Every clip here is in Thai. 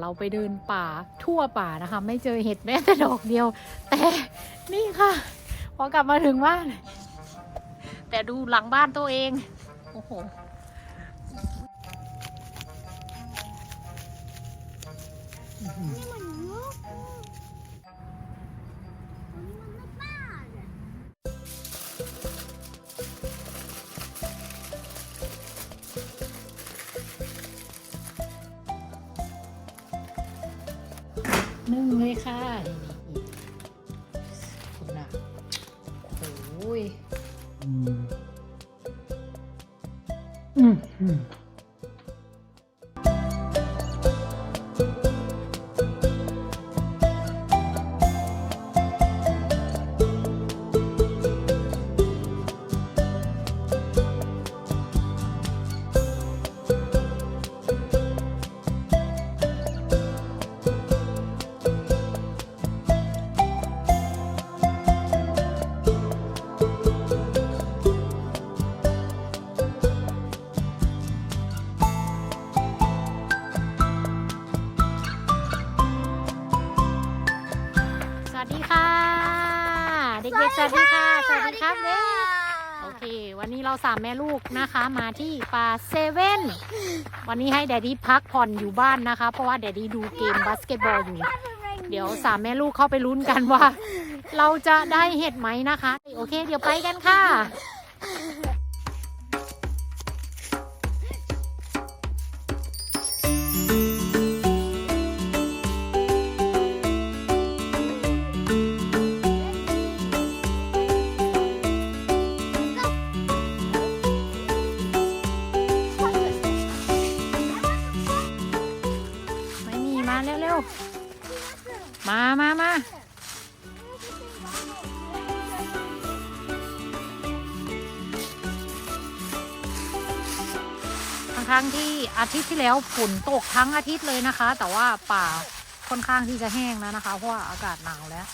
เราไปเดินป่าทั่วป่านะคะ ไม่เจอเห็ดแม้แต่ดอกเดียว แต่นี่ค่ะ พอกลับมาถึงบ้าน แต่ดูหลังบ้านตัวเอง โอ้โหนี่มัน เลยค่ะนี่คุณน่ะโอ้ยอืม สามแม่ลูกนะคะ มาที่ปลาเซเว่นวันนี้ให้แดดดี้พักผ่อนอยู่บ้านนะคะ เพราะว่าแดดดี้ดูเกมบาสเกตบอลอยู่ เดี๋ยวสามแม่ลูกเข้าไปลุ้นกันว่า เราจะได้เห็ดไหมนะคะ โอเค เดี๋ยวไปกันค่ะ ทั้งๆที่อาทิตย์ที่แล้วฝนตกทั้งอาทิตย์เลยนะคะ แต่ว่าป่าค่อนข้างที่จะแห้งแล้วนะคะ เพราะว่าอากาศหนาวแล้ว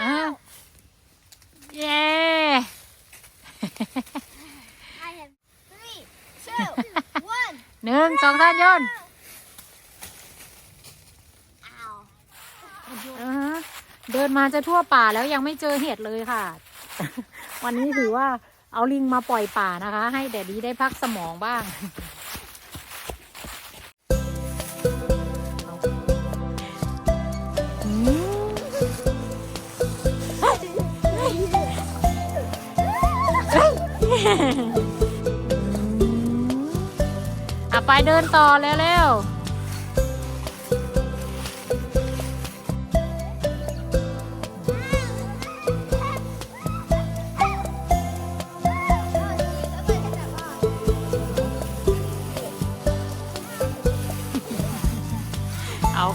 อะเย้ I have three, two, one. หนึ่งสองสามโยน Ow. อ่าฮะ เดินมาจะทั่วป่าแล้วยังไม่เจอเห็ดเลยค่ะ วันนี้ถือว่าเอาลิงมาปล่อยป่านะคะ ให้แดดดีได้พักสมองบ้างอะไปเดินต่อเร็วๆ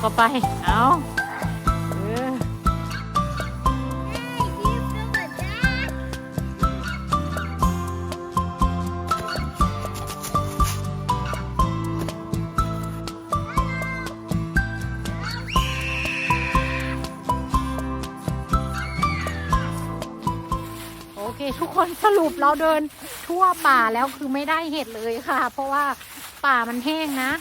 เอาเข้าไป เอาเออโอเค ทุกคนสรุปเราเดินทั่วป่าแล้วคือไม่ได้เห็ดเลยค่ะ เพราะว่าป่ามันแห้งนะ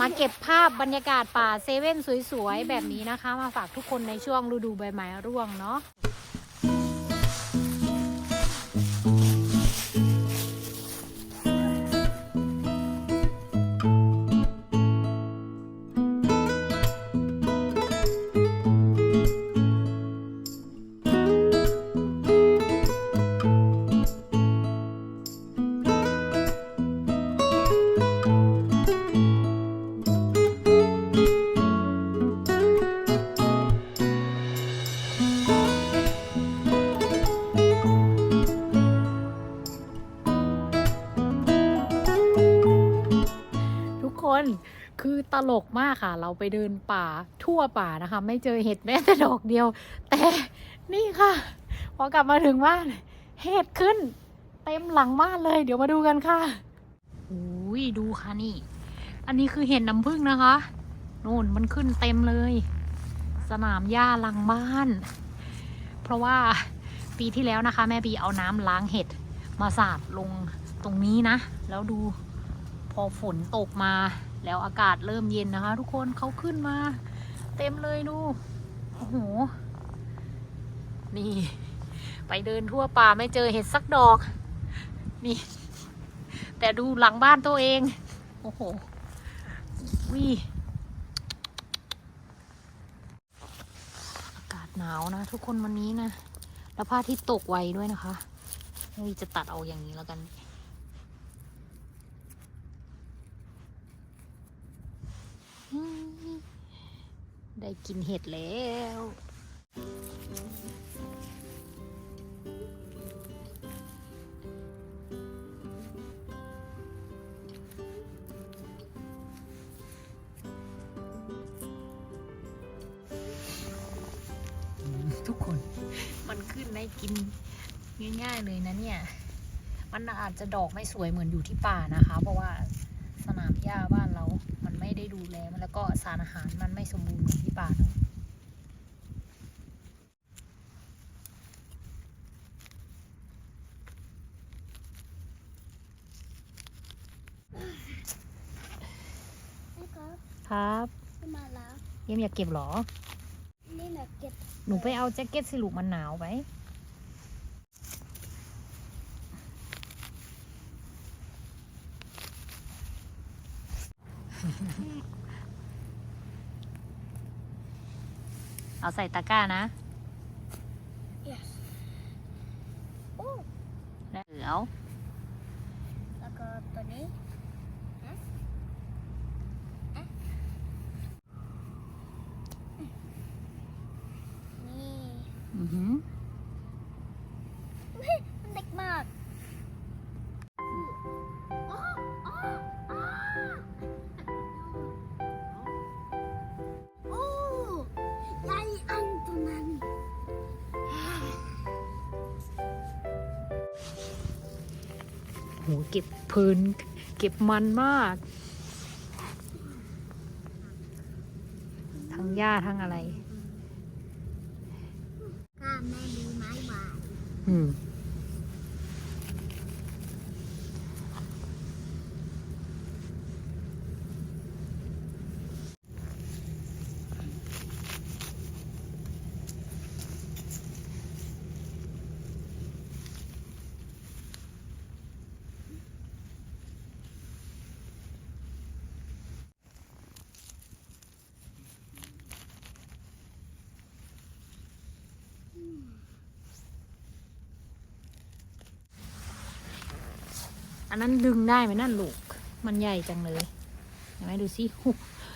มาเก็บภาพบรรยากาศป่าเซเว่นสวยๆ แบบนี้นะคะ มาฝากทุกคนในช่วงฤดูใบไม้ร่วงเนาะ ลกมากค่ะ เราไปเดินป่าทั่วป่านะคะ ไม่เจอเห็ดแม้แต่ดอกเดียว แต่นี่ค่ะ พอกลับมาถึงบ้าน เห็ดขึ้น เต็มหลังบ้านเลย เดี๋ยวมาดูกันค่ะอุ้ยดูค่ะนี่ อันนี้คือเห็ดน้ำผึ้งนะคะนู่นมันขึ้นเต็มเลย สนามหญ้าหลังบ้าน เพราะว่าปีที่แล้วนะคะ แม่บีเอาน้ำล้างเห็ดมาสาดลงตรงนี้นะ แล้วดูพอฝนตกมา แล้วอากาศเริ่มเย็นนะคะ ทุกคนเขาขึ้นมา เต็มเลยดูโอ้โหนี่ ไปเดินทั่วป่าไม่เจอเห็ดสักดอก นี่ แต่ดูหลังบ้านตัวเอง โอ้โหวิอากาศหนาวนะ ทุกคนวันนี้นะ แล้วพระอาทิตย์ตกไวด้วยนะคะนี่จะตัดเอาอย่างนี้แล้วกัน ได้กินเห็ดแล้วทุกคนมันขึ้นได้กินง่าย ๆ เลยนะเนี่ย มันอาจจะดอกไม่สวยเหมือนอยู่ที่ป่านะคะ เพราะว่าสนามหญ้าบ้านเรามัน ไม่ได้ดูแลมันแล้วก็สารอาหารมันไม่สมบูรณ์เหมือนที่ป่าเนอะนะครับครับขึ้นมาแล้วเยี่ยมอยากเก็บเหรอ นี่นะเก็บ หนูไปเอาแจ็คเก็ตสิลูกมันหนาวไป เอาใส่ตะกร้านะโอ้แล้วเหลือแล้วก็ตัวนี้ หเก็บเพลินเก็บมันมาก ทั้งหญ้าทั้งอะไรก้าแม่ดูไม้หวานอืม อันนั้นดึงได้ไหมนั่นลูก มันใหญ่จังเลยเห็นไหมดูสิหู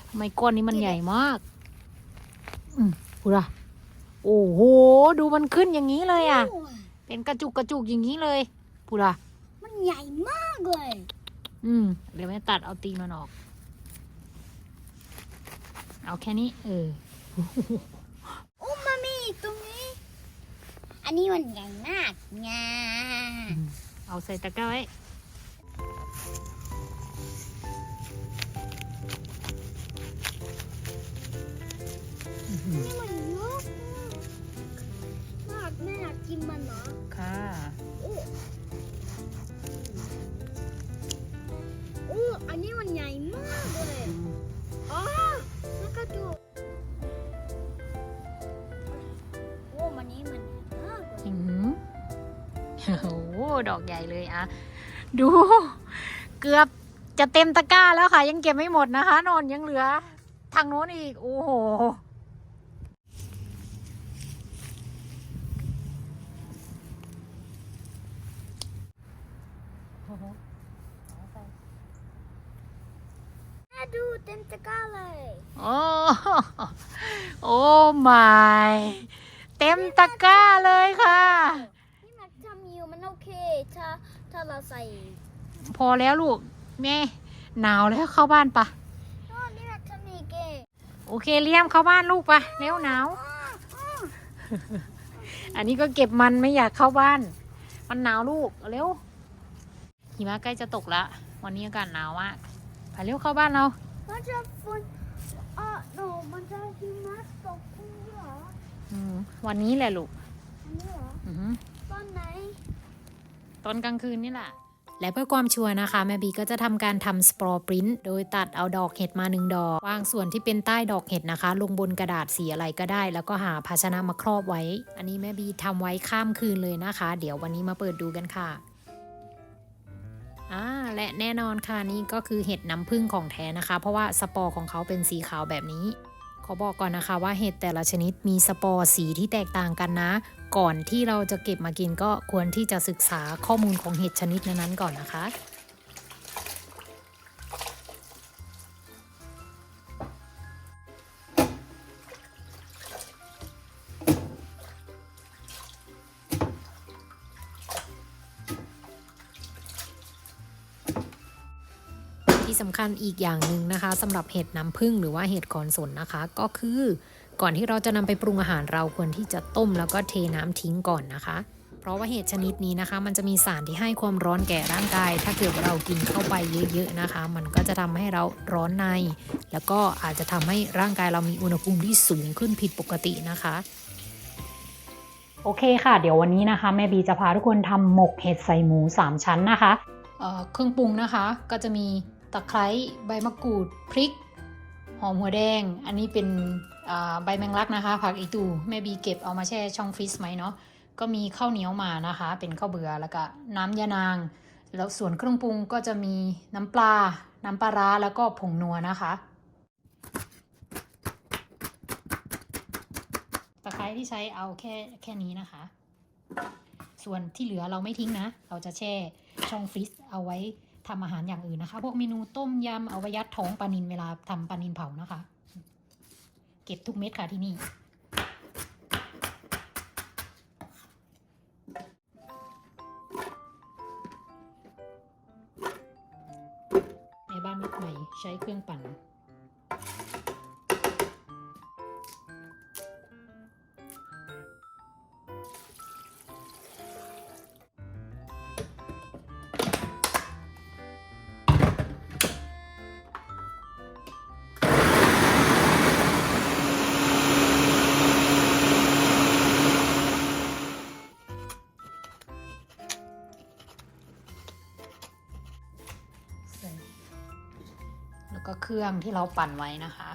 ทำไมก้อนนี้มันใหญ่มาก อืมพูดอะโอ้โห ดูมันขึ้นอย่างนี้เลยอะโอ้ยเป็นกระจุกกระจุกอย่างนี้เลยพูดอะมันใหญ่มากเลย อืม เดี๋ยวแม่ตัดเอาตีนมันออก เอาแค่นี้ เออโอ้มามีอีกตรงนี้ อันนี้มันใหญ่มากงาเอาใส่ตะกร้าไว้ ดอกใหญ่เลยอะดู เกือบจะเต็มตะกร้าแล้วค่ะ ยังเก็บไม่หมดนะคะนอนยังเหลือ ทางโน้นอีก โอ้โหแม่ดูเต็มตะกร้าเลย โอ้โอ้ my เต็มตะกร้าเลยค่ะ นี่มันทำอยู่มันโอเค ถ้าถ้า เราใส่พอแล้วลูก แม่ หนาวแล้วเข้าบ้านปะอ๋อนี่มันทำอีกเกโอเคเลี่ยมเข้าบ้านลูกปะเร็วหนาว อันนี้ก็เก็บมันไม่อยากเข้าบ้าน มันหนาวลูกเอาเร็วหิมะใกล้จะตกละวันนี้อากาศหนาวมากไปเร็วเข้าบ้านเรามันจะฝนเออหนูมันจะหิมะตกพรุ่งนี้เหรออืมวันนี้แหละลูกอันนี้เหรออือหือ ตอนกลางคืนนี่แหละ และเพื่อความชัวร์นะคะ แม่บีก็จะทำการทำสปอร์ปรินต์โดยตัดเอาดอกเห็ดมาหนึ่งดอกวางส่วนที่เป็นใต้ดอกเห็ดนะคะ ลงบนกระดาษสีอะไรก็ได้ แล้วก็หาภาชนะมาครอบไว้ อันนี้แม่บีทำไว้ข้ามคืนเลยนะคะ เดี๋ยววันนี้มาเปิดดูกันค่ะ่าและแน่นอนค่ะนี่ก็คือเห็ดน้ำผึ้งของแท้นะคะ เพราะว่าสปอร์ของเขาเป็นสีขาวแบบนี้ ขอบอกก่อนนะคะว่าเห็ดแต่ละชนิดมีสปอร์สีที่แตกต่างกันนะ ก่อนที่เราจะเก็บมากินก็ควรที่จะศึกษาข้อมูลของเห็ดชนิดนั้นๆก่อนนะคะ ที่สำคัญอีกอย่างหนึ่งนะคะสำหรับเห็ดน้ำผึ้งหรือว่าเห็ดขอนสนนะคะ ก็คือก่อนที่เราจะนำไปปรุงอาหารเราควรที่จะต้มแล้วก็เทน้ำทิ้งก่อนนะคะ เพราะว่าเห็ดชนิดนี้นะคะ มันจะมีสารที่ให้ความร้อนแก่ร่างกาย ถ้าเกิดว่าเรากินเข้าไปเยอะๆนะคะ มันก็จะทำให้เราร้อนใน แล้วก็อาจจะทำให้ร่างกายเรามีอุณหภูมิที่สูงขึ้นผิดปกตินะคะโอเคค่ะ เดี๋ยววันนี้นะคะ แม่บีจะพาทุกคนทำหมกเห็ดใส่หมู 3 ชั้นนะคะเอ่อเครื่องปรุงนะคะก็จะมี ตะไคร้ใบมะกรูดพริก หอมหัวแดง อันนี้เป็นใบแมงลักนะคะ ผักอีตูแม่บีเก็บเอามาแช่ช่องฟรีซไหมเนาะก็มีข้าวเหนียวมานะคะ เป็นข้าวเบื่อแล้วก็น้ำยานาง แล้วส่วนเครื่องปรุงก็จะมีน้ำปลา น้ำปลาร้าแล้วก็ผงนัวนะคะตะไคร้ที่ใช้เอาแค่แค่นี้นะคะ ส่วนที่เหลือเราไม่ทิ้งนะ เราจะแช่ช่องฟรีซเอาไว้ ทำอาหารอย่างอื่นนะคะ พวกเมนูต้มยำเอาไว้ยัดท้องปลานินเวลาทำปลานินเผานะคะ เก็บทุกเม็ดค่ะที่นี่ในบ้านลูกใหม่ใช้เครื่องปั่น รื่องที่เราปั่นไว้นะคะ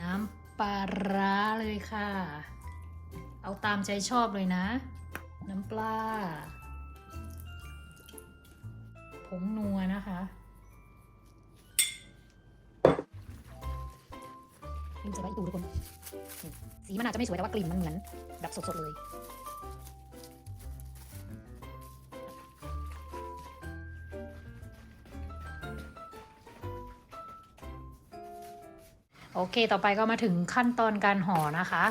น้ำปลาร้าเลยค่ะ เอาตามใจชอบเลยนะ น้ำปลาผงนัวนะคะ นี่จะไว้ดูทุกคน สีมันอาจจะไม่สวยแต่ว่ากลิ่นมันเหมือนแบบสดๆเลย โอเค ต่อไปก็มาถึงขั้นตอนการห่อนะคะ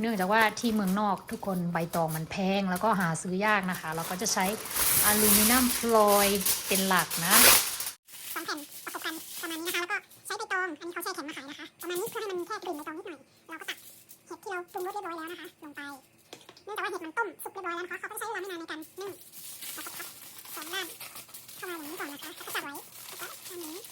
เนื่องจากว่าที่เมืองนอกทุกคนใบตองมันแพงแล้วก็หาซื้อยากนะคะ เราก็จะใช้อลูมิเนียมฟลอยด์เป็นหลักนะสองแผ่นประกบกันประมาณนี้นะคะ แล้วก็ใช้ใบตอง อันนี้เขาแช่แข็งมาขายนะคะ ประมาณนี้เพื่อให้มันแค่กลิ่นใบตองนิดหน่อย เราก็ตักเห็ดที่เราปรุงรสเรียบร้อยแล้วนะคะ ลงไป เนื่องจากว่าเห็ดมันต้มสุกเรียบร้อยแล้วนะคะเขาก็จะใช้เวลาไม่นานในการนึ่งเราก็พับสองด้านเข้ามาอย่างนี้ก่อนนะคะแล้วก็จับไว้แล้วก็ทำอย่างนี้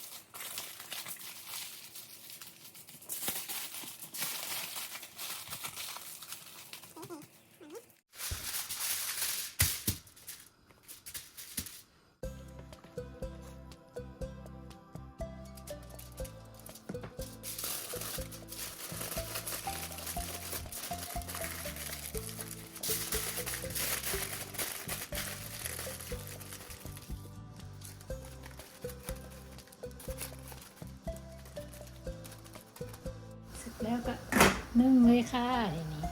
นึ่งเลยค่ะทีนี้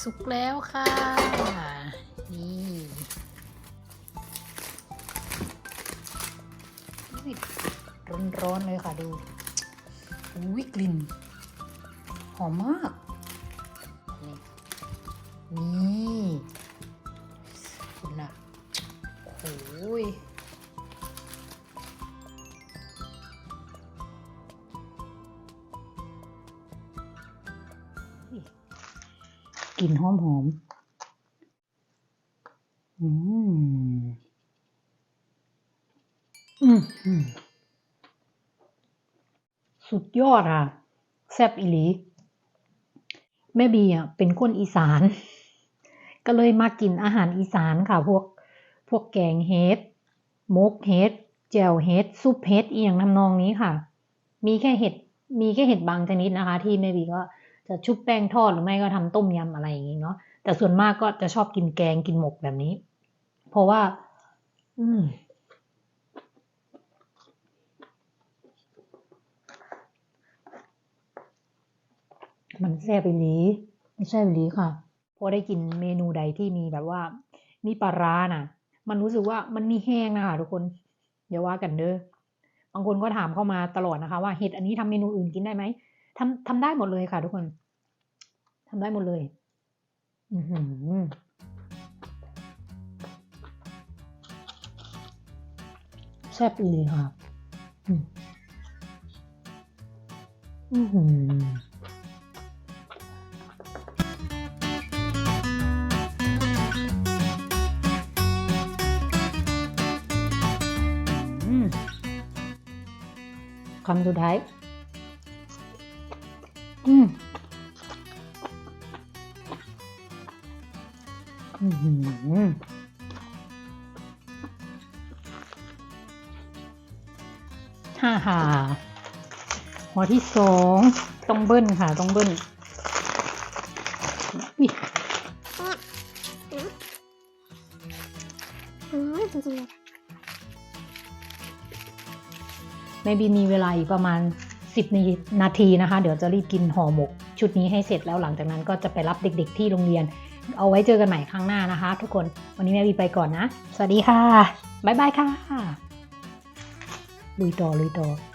สุกแล้วค่ะ นี่ร้อนๆเลยค่ะดูอุ้ยกลิ่น หอมมาก นี่นี่คุณน่ะโอ้ย กลิ่นหอมหอมอืมอืมอืมสุดยอดอะ แซ่บอีหลี แม่บีอะเป็นคนอีสาน ก็เลยมากินอาหารอีสานค่ะ พวก พวกแกงเฮ็ดมกเฮ็ดแจวเฮ็ดซุปเฮ็ดอีอย่างทำนองนี้ค่ะ มีแค่เห็ด มีแค่เห็ดบางชนิดนะคะ ที่แม่บีก็ จะชุบแป้งทอดหรือไม่ก็ทำต้มยำอะไรอย่างนี้เนาะแต่ส่วนมากก็จะชอบกินแกงกินหมกแบบนี้ เพราะว่า อืมมันแซ่บไปหลีไม่ใช่ไปหลีค่ะพอได้กินเมนูใดที่มีแบบว่า มีปลาร้าน่ะ มันรู้สึกว่ามันมีแห้งนะคะทุกคนอย่าว่ากันเด้อบางคนก็ถามเข้ามาตลอดนะคะ ว่าเห็ดอันนี้ทำเมนูอื่นกินได้ไหม ทำทำได้หมดเลยค่ะทุกคนทำได้หมดเลย อือหือแซ่บอีหลีค่ะ อืมอือหืออืมคำสุดท้าย อืมอือหือฮ่าฮ่าหัวที่สองต้องเบิ้ลค่ะ ต้องเบิ้ลอุ๊ยอืมจริงๆเลยแม่บีมีเวลาอีกประมาณ 10 นาทีนะคะ เดี๋ยวจะรีบกินห่อหมก ชุดนี้ให้เสร็จแล้วหลังจากนั้นก็จะไปรับเด็กๆที่โรงเรียน เอาไว้เจอกันใหม่ครั้งหน้านะคะ ทุกคนวันนี้แม่บีไปก่อนนะ สวัสดีค่ะ บ๊ายบายค่ะ ลุยต่อลุยต่อ